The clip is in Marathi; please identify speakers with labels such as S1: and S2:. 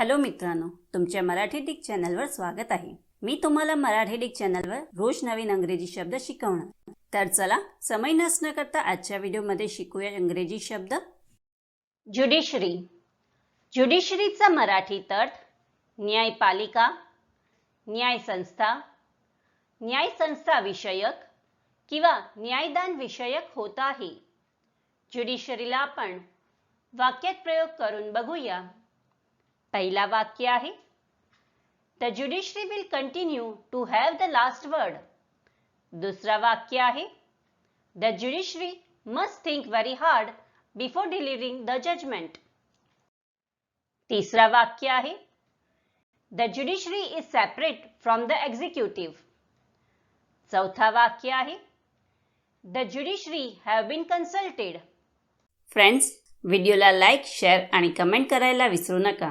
S1: हॅलो मित्रांनो तुमच्या मराठी डिक चॅनलवर स्वागत आहे. मी तुम्हाला मराठी डिक चॅनलवर रोज नवीन अंग्रेजी शब्द शिकवणार. तर चला समय नसणं करता आजच्या व्हिडिओमध्ये शिकूया इंग्रजी शब्द. ज्युडिशरी ज्युडिशरीचा मराठी अर्थ न्यायपालिका न्यायसंस्था न्यायसंस्था विषयक किंवा न्यायदान विषयक होत आहे. ज्युडिशरीला आपण वाक्यात प्रयोग करून बघूया. पहिला वाक्य आहे. The judiciary will continue to have the last word दुसरा वाक्य आहे. The judiciary must think very hard before delivering the judgement तिसरा वाक्य आहे. The judiciary is separate from the executive चौथा वाक्य आहे. The judiciary have been consulted friends व्हिडिओला लाईक शेअर आणि कमेंट करायला विसरू नका.